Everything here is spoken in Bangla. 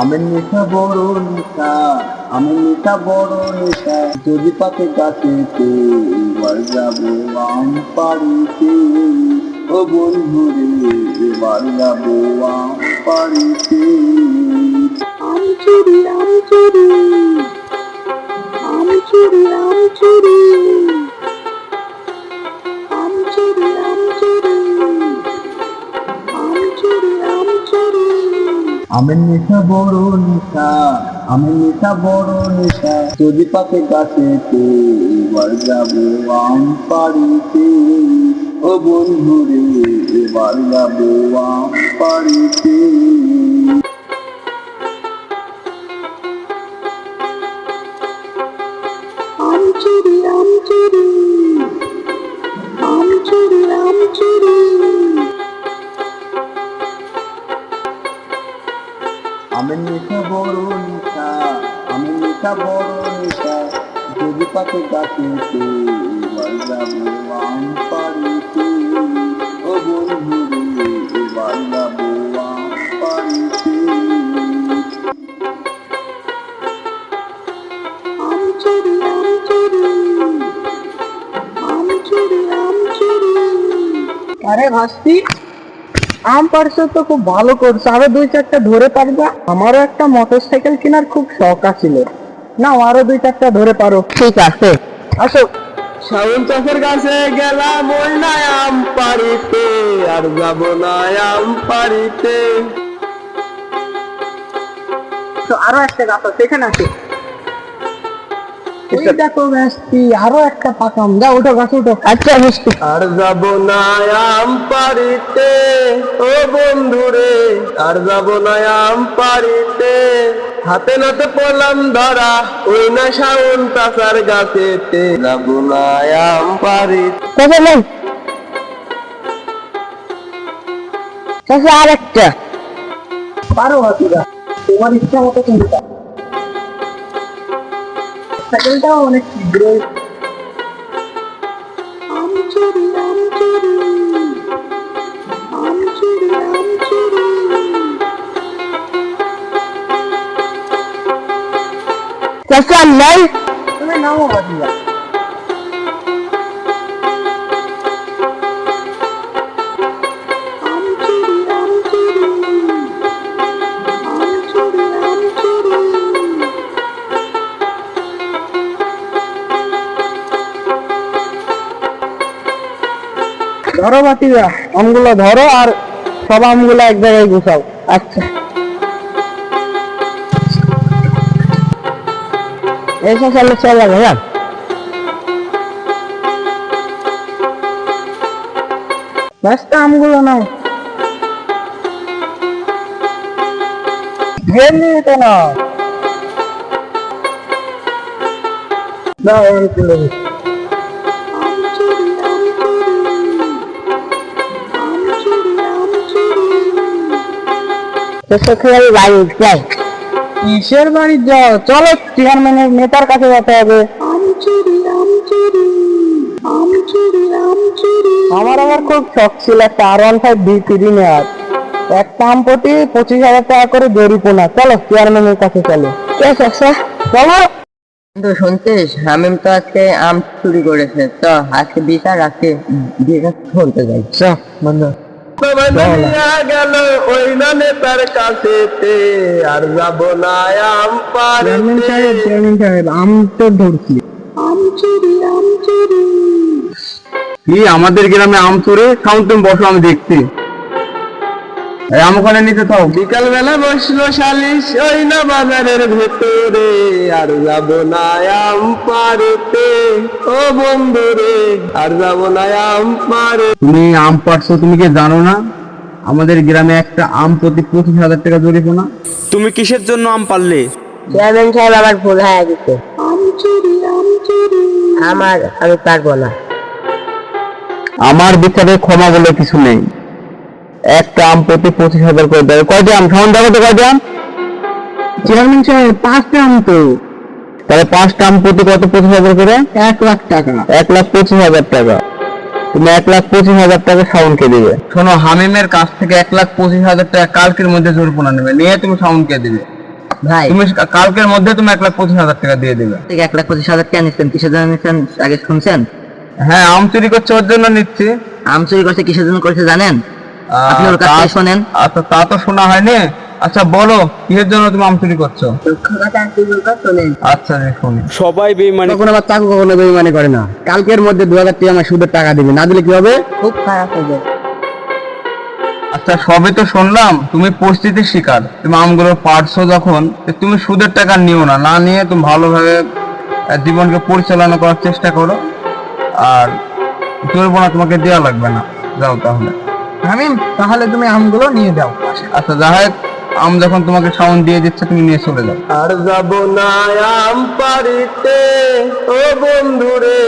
আমের নেশা বড় নেশা আমি নেশা বড় নেশা যদি পাতে গাছেতে এবার যাব আম পাড়িতে। ও বন্ধু রে এবার যাব আম পাড়িতে। আমের নেশা বড় নেশা আমি নেশা বড় নেশা। যদি পাতে গাছে এবার যাব আম পাড়িতে ও বন্ধু রে এবার যাব আম পাড়িতে আমের নেশা বড় নেশা আমের নেশা বড় নেশা যদি পাতে গাছেতে এবার আম আম আম আম আম আম আরে ভাস্তি। আম পারছ তো খুব ভালো করছ। আরও দুই চারটা ধরে পারবা। আমারও একটা মোটরসাইকেল কেনার খুব শখ আছিল। না আরও দুই চারটা ধরে পারো। ঠিক আছে। আসো। শাওন চাষের কাছে গেলাম ওই না আম পাড়িতে। আর যাব না আম পাড়িতে। তো আরও একটা গাছ আছে এখানে আছে ওই দেখো আরও একটা পাকাম। যা ওঠো গাছ ওঠো আচ্ছা আর যাব না আম পাড়িতে ও বন্ধু রে আর যাব না আম পাড়িতে হাতে নাতে পড়লাম ধরা ওই না শাওন চাষার গাছেতে। যাব না আম পাড়িতে। চাচা নেন আর একটা। পারো হাতুরা। তোমার ইচ্ছা মতো তুমি পারো। সাইকেলটাও অনেক শীঘ্র চাচা নাই তুমি নামো বাদিয়া ধরো বাতিরা আমগুলো ধরো আর সব আমগুলো এক জায়গায় গুছাও। আচ্ছা। এসে চলে চলে ভাইয়া। ব্যস্ত আমগুলো নাও ঘেরনি তো না দাও, আমি তুলে দিচ্ছি বাড়ি যাই। কিসের বাড়ি যাও? চলো চেয়ারম্যানের নেতার কাছে যেতে হবে। আমার আবার খুব শখ ছিল একটা R one five V three নেওয়ার। এক পাম প্রতি পঁচিশ হাজার টাকা করে জরিপোনা চলো চেয়ারম্যানের কাছে চলো। কে চাষা চলো। তো শুনছিস? হামিম তো আজকে আম চুরি করেছে। তো আজকে বিচার আজকে বিচার শুনতে যাই। চ বন্ধু। গেল ওই আর যাব না আম পারে সাহেব চেয়ারম্যান সাহেব আম তো ধরছি। কি আমাদের গ্রামে আম চুরে? খাউন তুমি বসো আমি দেখছি। ওখানে নিতে থাও। বিকাল বেলা বসল শালিশ ওই না বাজারের ভেতরে। আর যাব না আম পাড়তে। ও বন্ধু রে আর যাব না আম পাড়ে তুমি আম পাড়ছো তুমি কি জানো না? আমাদের গ্রামে একটা আম প্রতি পঁচিশ হাজার টাকা জরিমানা তুমি কিসের জন্য আম পারলে চেয়ারম্যান সাহেব আমার ভুল হয়ে গেছে। আমার আমি পারব না। আমার বিচারে ক্ষমা বলে কিছু নেই। একটা আম প্রতি পঁচিশ হাজার করে দেবে কয়টা আম খাওয়ান দেবো তো কয়টা আম চেয়ারম্যান সাহেব পাঁচটা আম তো। তাহলে পাঁচটা আম প্রতি কত? পঁচিশ হাজার করে? এক লাখ টাকা। এক লাখ পঁচিশ হাজার টাকা। তুমি এক লাখ পঁচিশ হাজার টাকা শাওনকে দিবে। শোনো হামিমের কাছ থেকে এক লাখ পঁচিশ হাজার টাকা কালকের মধ্যে নেবে। নিয়ে তুমি শাওনকে দিবে। ভাই। তুমি কালকের মধ্যে তুমি এক লাখ পঁচিশ হাজার টাকা দিয়ে দিবে। এক লাখ পঁচিশ হাজার টাকা নিচ্ছেন। কিসের জন্য নিচ্ছেন? আগে শুনছেন? হ্যাঁ আম চুরি করছে ওর জন্য নিচ্ছি। আম চুরি করছে কিসের জন্য করছে জানেন? আপনি ওর কাছ শোনেন। আচ্ছা তা তো শোনা হয়নি। আচ্ছা বলো কিসের জন্য তুমি আম চুরি করছ? আচ্ছা শুনি সবাই বেইমানি আবার চাকু কখনো বেইমানি করে না। কালকের মধ্যে দু হাজার টাকা আমার সুদের টাকা দিবি। না দিলে কি হবে? খুব খারাপ হবে আচ্ছা সবে তো শুনলাম। তুমি পরিস্থিতির শিকার। তুমি আমগুলো পারছ যখন তুমি সুদের টাকা নিও না। না নিয়ে তুমি ভালোভাবে জীবনকে পরিচালনা করার চেষ্টা করো। আর জোরবো না তোমাকে দেওয়া লাগবে না। যাও তাহলে। হামিম তাহলে তুমি আমগুলো নিয়ে যাও। আচ্ছা জাহেদ আম যখন তোমাকে সাউন্ড দিয়ে দিচ্ছে তুমি নিয়ে চলে যাও। আর যাব না আম পারিতে ও বন্ধুরে